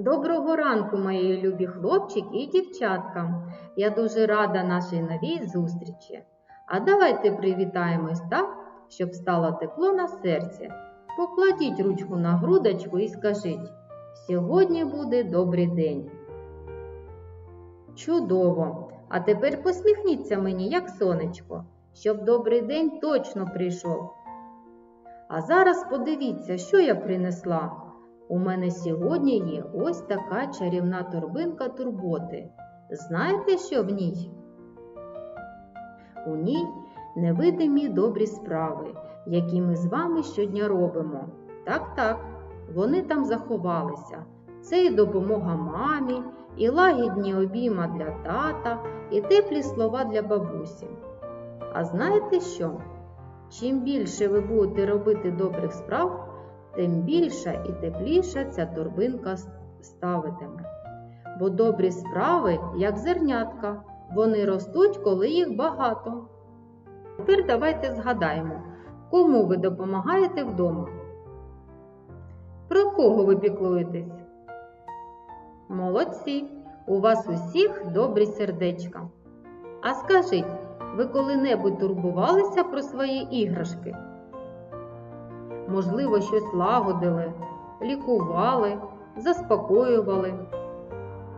Доброго ранку, мої любі хлопчики і дівчатка. Я дуже рада нашій новій зустрічі. А давайте привітаємось так, щоб стало тепло на серці. Покладіть ручку на грудочку і скажіть: сьогодні буде добрий день. Чудово! А тепер посміхніться мені, як сонечко, щоб добрий день точно прийшов. А зараз подивіться, що я принесла. У мене сьогодні є ось така чарівна торбинка турботи. Знаєте, що в ній? У ній невидимі добрі справи, які ми з вами щодня робимо. Так, так, вони там заховалися. Це і допомога мамі, і лагідні обійма для тата, і теплі слова для бабусі. А знаєте що? Чим більше ви будете робити добрих справ, тим більша і тепліша ця торбинка ставитиме. Бо добрі справи, як зернятка, вони ростуть, коли їх багато. Тепер давайте згадаємо, кому ви допомагаєте вдома. Про кого ви піклуєтесь? Молодці! У вас усіх добрі сердечка. А скажіть, ви коли-небудь турбувалися про свої іграшки? Можливо, щось лагодили, лікували, заспокоювали.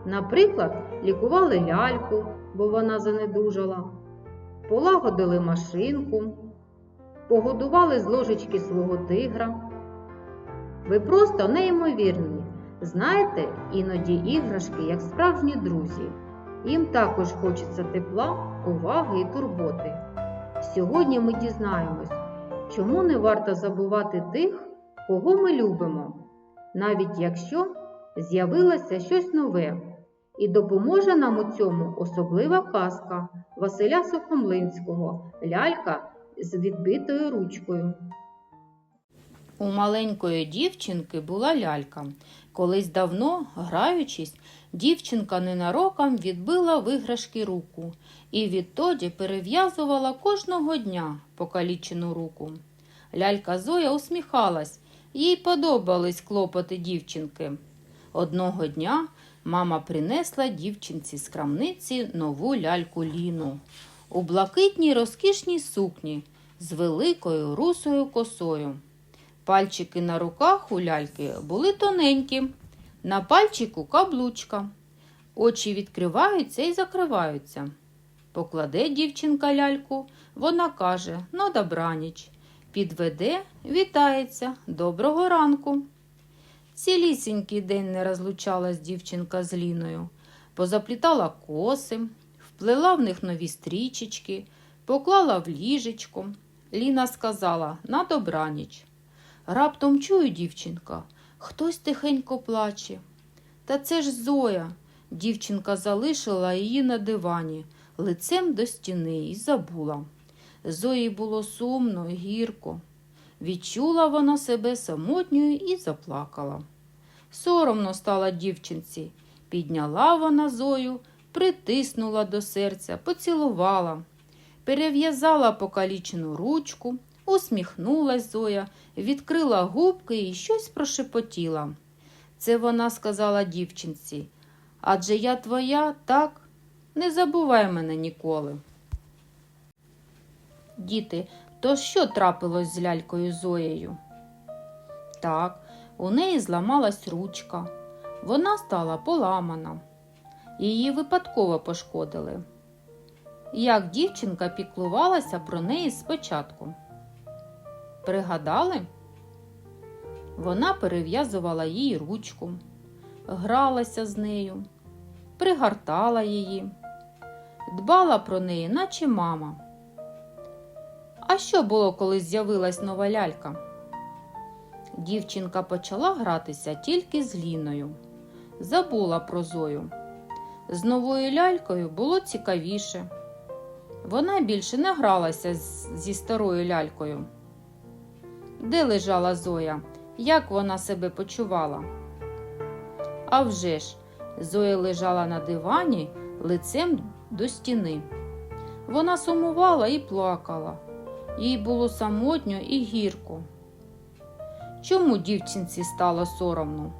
Наприклад, лікували ляльку, бо вона занедужала, полагодили машинку, погодували з ложечки свого тигра. Ви просто неймовірні. Знаєте, іноді іграшки, як справжні друзі. Їм також хочеться тепла, уваги і турботи. Сьогодні ми дізнаємось, чому не варто забувати тих, кого ми любимо, навіть якщо з'явилося щось нове, і допоможе нам у цьому особлива казка Василя Сухомлинського Лялька з відбитою ручкою. У маленької дівчинки була лялька. Колись давно, граючись, дівчинка ненароком відбила виграшки руку і відтоді перев'язувала кожного дня покалічену руку. Лялька Зоя усміхалась, їй подобались клопоти дівчинки. Одного дня мама принесла дівчинці з крамниці нову ляльку Ліну у блакитній розкішній сукні з великою русою косою. Пальчики на руках у ляльки були тоненькі, на пальчику каблучка. Очі відкриваються і закриваються. Покладе дівчинка ляльку, вона каже ну добраніч. Підведе, вітається, доброго ранку. Цілісінький день не розлучалась дівчинка з Ліною, позаплітала коси, вплела в них нові стрічечки, поклала в ліжечко. Ліна сказала на добраніч. Раптом чую, дівчинка, хтось тихенько плаче. Та це ж Зоя. Дівчинка залишила її на дивані, лицем до стіни і забула. Зої було сумно, гірко. Відчула вона себе самотньою і заплакала. Соромно стала дівчинці. Підняла вона Зою, притиснула до серця, поцілувала, перев'язала покалічену ручку, усміхнулась Зоя, відкрила губки і щось прошепотіла. Це вона сказала дівчинці. Адже я твоя, так? Не забувай мене ніколи. Діти, то що трапилось з лялькою Зоєю? Так, у неї зламалась ручка. Вона стала поламана. Її випадково пошкодили. Як дівчинка піклувалася про неї спочатку? Пригадали? Вона перев'язувала їй ручку, гралася з нею, пригортала її, дбала про неї, наче мама. А що було, коли з'явилась нова лялька? Дівчинка почала гратися тільки з Ліною, забула про Зою. З новою лялькою було цікавіше. Вона більше не гралася зі старою лялькою. Де лежала Зоя? Як вона себе почувала? А вже ж, Зоя лежала на дивані лицем до стіни. Вона сумувала і плакала. Їй було самотньо і гірко. Чому дівчинці стало соромно?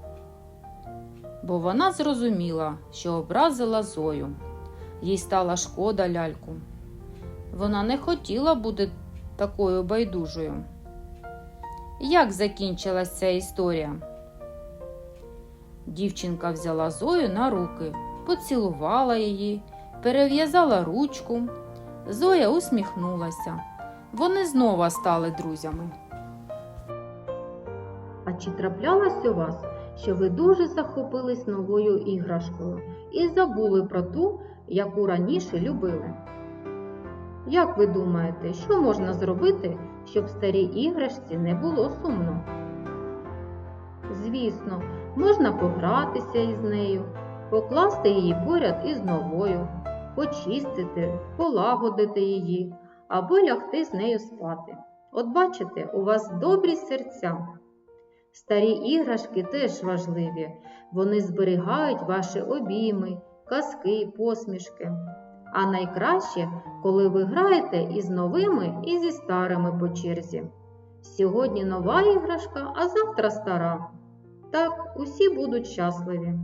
бо вона зрозуміла, що образила Зою. Їй стала шкода ляльку. Вона не хотіла бути такою байдужою. Як закінчилась ця історія? Дівчинка взяла Зою на руки, поцілувала її, перев'язала ручку. Зоя усміхнулася. Вони знову стали друзями. А чи траплялось у вас, що ви дуже захопились новою іграшкою і забули про ту, яку раніше любили? Як ви думаєте, що можна зробити, щоб старій іграшці не було сумно? Звісно, можна погратися із нею, покласти її поряд із новою, почистити, полагодити її або лягти з нею спати. От бачите, у вас добрі серця. Старі іграшки теж важливі. Вони зберігають ваші обійми, казки, посмішки. А найкраще, коли ви граєте із новими і зі старими по черзі. Сьогодні нова іграшка, а завтра стара. Так усі будуть щасливі.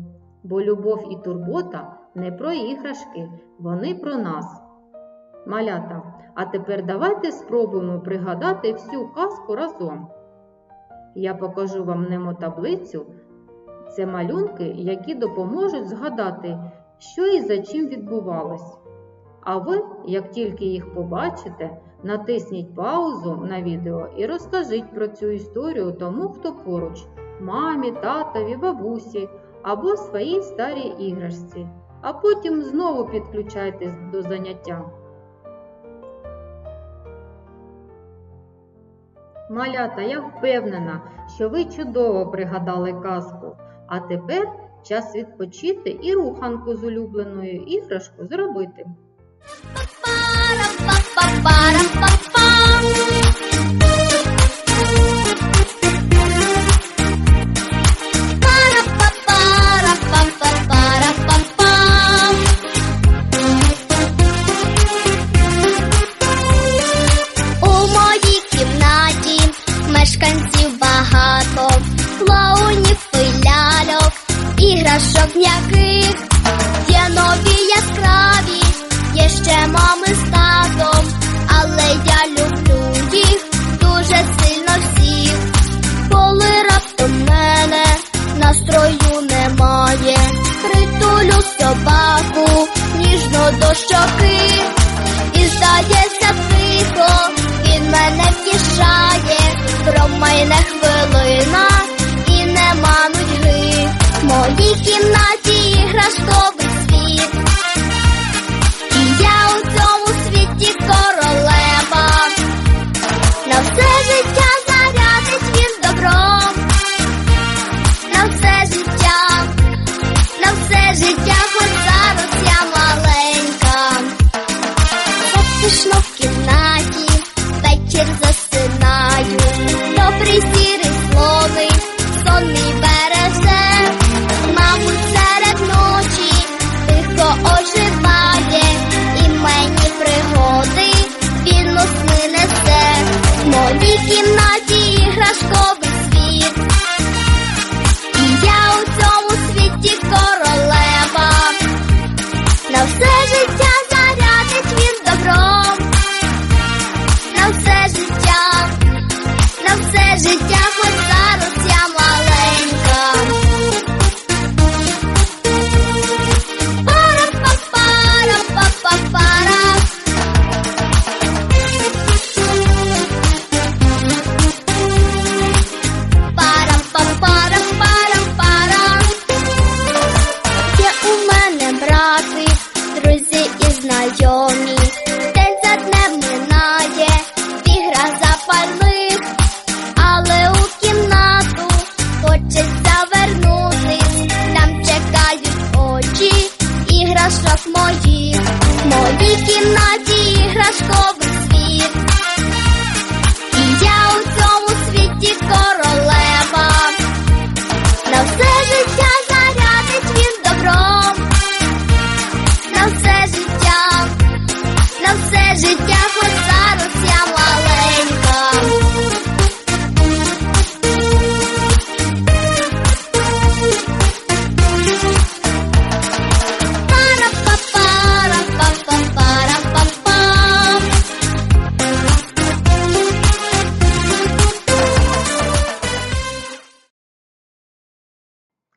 Бо любов і турбота не про іграшки, вони про нас. Малята, а тепер давайте спробуємо пригадати всю казку разом. Я покажу вам немотаблицю. Це малюнки, які допоможуть згадати, що і за чим відбувалось. А ви, як тільки їх побачите, натисніть паузу на відео і розкажіть про цю історію тому, хто поруч мамі, татові, бабусі або своїй старій іграшці, а потім знову підключайтесь до заняття. Малята, я впевнена, що ви чудово пригадали казку. А тепер час відпочити і руханку з улюбленою іграшкою зробити. Мешканців багато, клоунів і ляльок, іграшок м'яких, собаку ніжно до щоки. І здається тихо, він мене втішає, промайне хвилина і нема нудьги. В моїй кімнаті іграшковий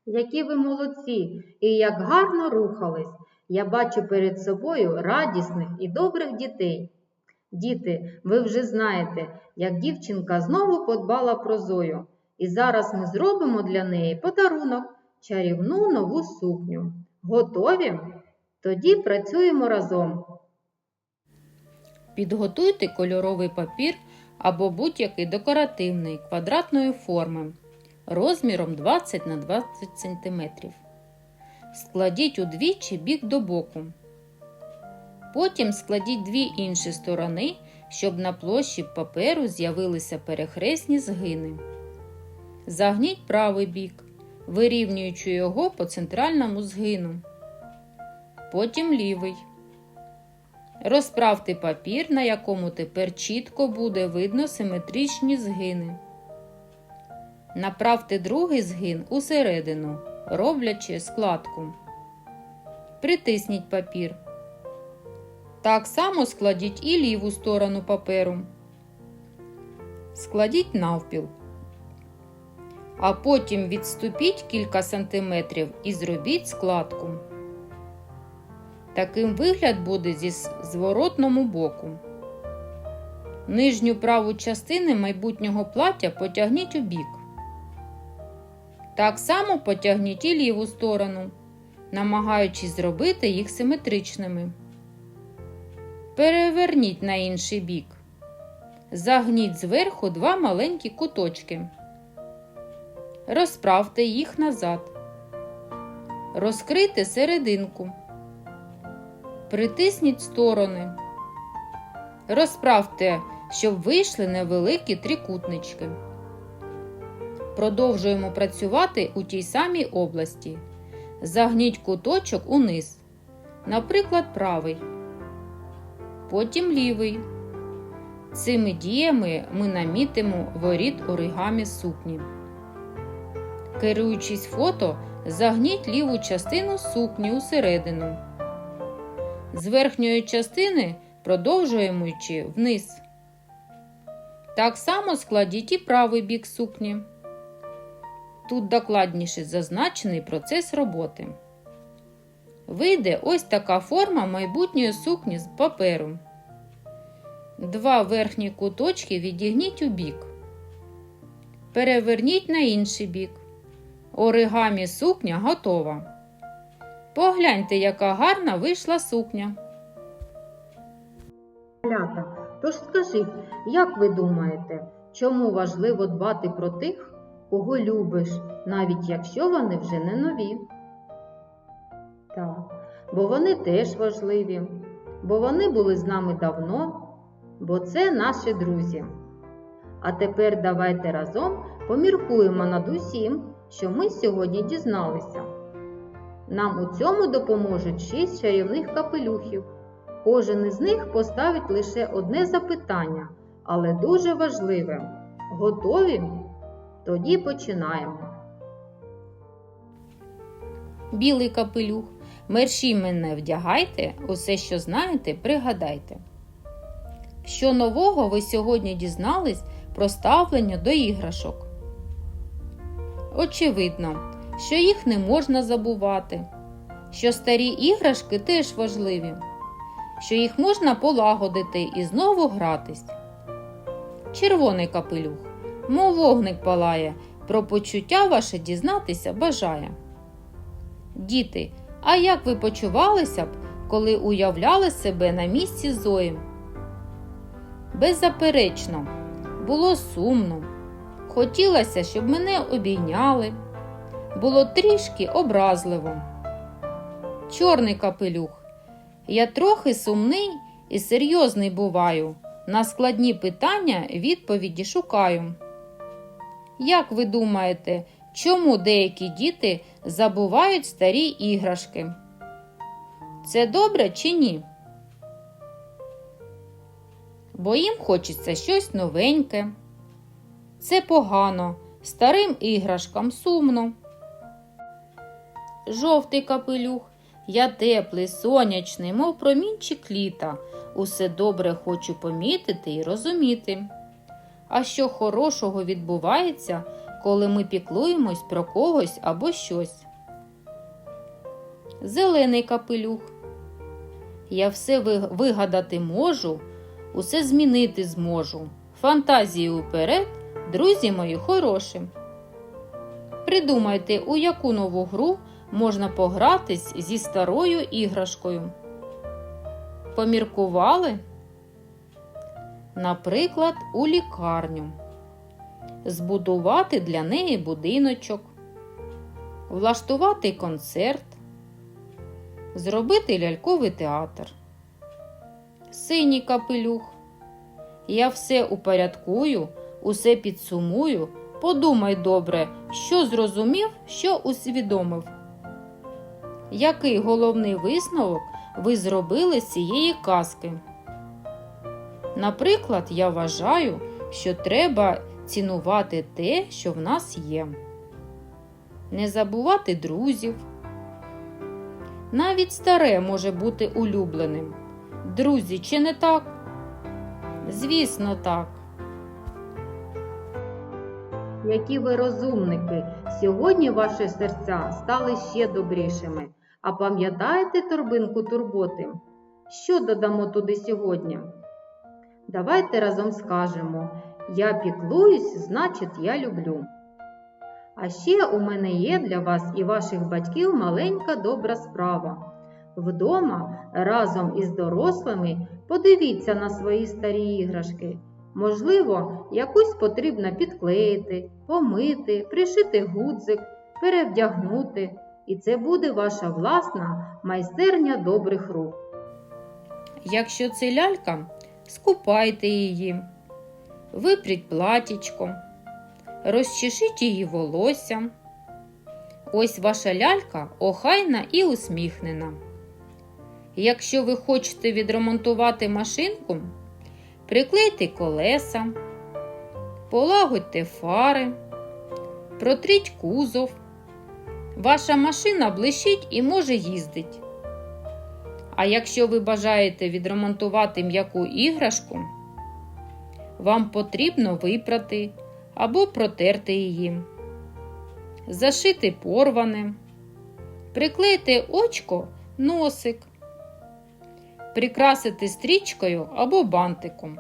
Які ви молодці і як гарно рухались. Я бачу перед собою радісних і добрих дітей. Діти, ви вже знаєте, як дівчинка знову подбала про Зою. І зараз ми зробимо для неї подарунок чарівну нову сукню. Готові? Тоді працюємо разом. Підготуйте кольоровий папір або будь-який декоративний квадратної форми розміром 20 на 20 см. Складіть удвічі бік до боку. Потім складіть дві інші сторони, щоб на площі паперу з'явилися перехресні згини. Загніть правий бік, вирівнюючи його по центральному згину. Потім лівий. Розправте папір, на якому тепер чітко буде видно симетричні згини. Направте другий згин усередину, роблячи складку. Притисніть папір. Так само складіть і ліву сторону паперу. Складіть навпіл. А потім відступіть кілька сантиметрів і зробіть складку. Таким вигляд буде зі зворотному боку. Нижню праву частину майбутнього плаття потягніть у бік. Так само потягніть і ліву сторону, намагаючись зробити їх симетричними. Переверніть на інший бік. Загніть зверху два маленькі куточки. Розправте їх назад. Розкрийте серединку. Притисніть сторони. Розправте, щоб вийшли невеликі трикутнички. Продовжуємо працювати у тій самій області. Загніть куточок униз, наприклад, правий, потім лівий. Цими діями ми намітимо воріт оригамі сукні. Керуючись фото, загніть ліву частину сукні усередину. З верхньої частини продовжуємо вниз. Так само складіть і правий бік сукні. Тут докладніше зазначений процес роботи. Вийде ось така форма майбутньої сукні з паперу. Два верхні куточки відігніть у бік. Переверніть на інший бік. Оригамі сукня готова. Погляньте, яка гарна вийшла сукня. Тож скажіть, як ви думаєте, чому важливо дбати про тих, кого любиш, навіть якщо вони вже не нові? Так, бо вони теж важливі, бо вони були з нами давно, бо це наші друзі. А тепер давайте разом поміркуємо над усім, що ми сьогодні дізналися. Нам у цьому допоможуть шість чарівних капелюхів. Кожен із них поставить лише одне запитання, але дуже важливе. Готові? Тоді починаємо. Білий капелюх. Мерші мене вдягайте, усе, що знаєте, пригадайте. Що нового ви сьогодні дізнались про ставлення до іграшок? Очевидно, що їх не можна забувати, що старі іграшки теж важливі, що їх можна полагодити і знову гратись. Червоний капелюх, мов вогник палає, про почуття ваше дізнатися бажає. Діти, а як ви почувалися б, коли уявляли себе на місці Зої? Беззаперечно, було сумно. Хотілося, щоб мене обійняли. Було трішки образливо. Чорний капелюх. Я трохи сумний і серйозний буваю. На складні питання відповіді шукаю. Як ви думаєте, чому деякі діти забувають старі іграшки? Це добре чи ні? Бо їм хочеться щось новеньке. Це погано, старим іграшкам сумно. Жовтий капелюх, я теплий, сонячний, мов промінчик літа. Усе добре хочу помітити і розуміти. А що хорошого відбувається, коли ми піклуємось про когось або щось? Зелений капелюх. Я все вигадати можу, усе змінити зможу. Фантазію уперед, друзі мої хороші. Придумайте, у яку нову гру можна погратись зі старою іграшкою. Поміркували? Наприклад, у лікарню. Збудувати для неї будиночок, влаштувати концерт, зробити ляльковий театр. Синій капелюх. Я все упорядкую, усе підсумую. Подумай добре, що зрозумів, що усвідомив. Який головний висновок ви зробили з цієї казки? Наприклад, я вважаю, що треба цінувати те, що в нас є. Не забувати друзів. Навіть старе може бути улюбленим. Друзі, чи не так? Звісно, так. Які ви розумники! Сьогодні ваші серця стали ще добрішими. А пам'ятаєте торбинку турботи? Що додамо туди сьогодні? Давайте разом скажемо: Я піклуюсь, значить, я люблю. А ще у мене є для вас і ваших батьків маленька добра справа. Вдома разом із дорослими подивіться на свої старі іграшки. Можливо, якусь потрібно підклеїти, помити, пришити гудзик, перевдягнути. І це буде ваша власна майстерня добрих рук. Якщо це лялька, скупайте її, випріть платічко, розчешіть її волосся. Ось ваша лялька охайна і усміхнена. Якщо ви хочете відремонтувати машинку, приклейте колеса, полагодьте фари, протріть кузов. Ваша машина блищить і може їздить. А якщо ви бажаєте відремонтувати м'яку іграшку, вам потрібно випрати або протерти її, зашити порване, приклеїти очко, носик, прикрасити стрічкою або бантиком.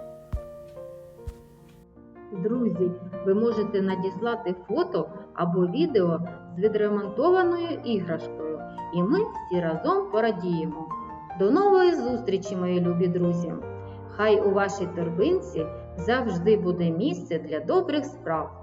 Друзі, ви можете надіслати фото або відео з відремонтованою іграшкою, і ми всі разом порадіємо. До нової зустрічі, мої любі друзі! Хай у вашій торбинці завжди буде місце для добрих справ.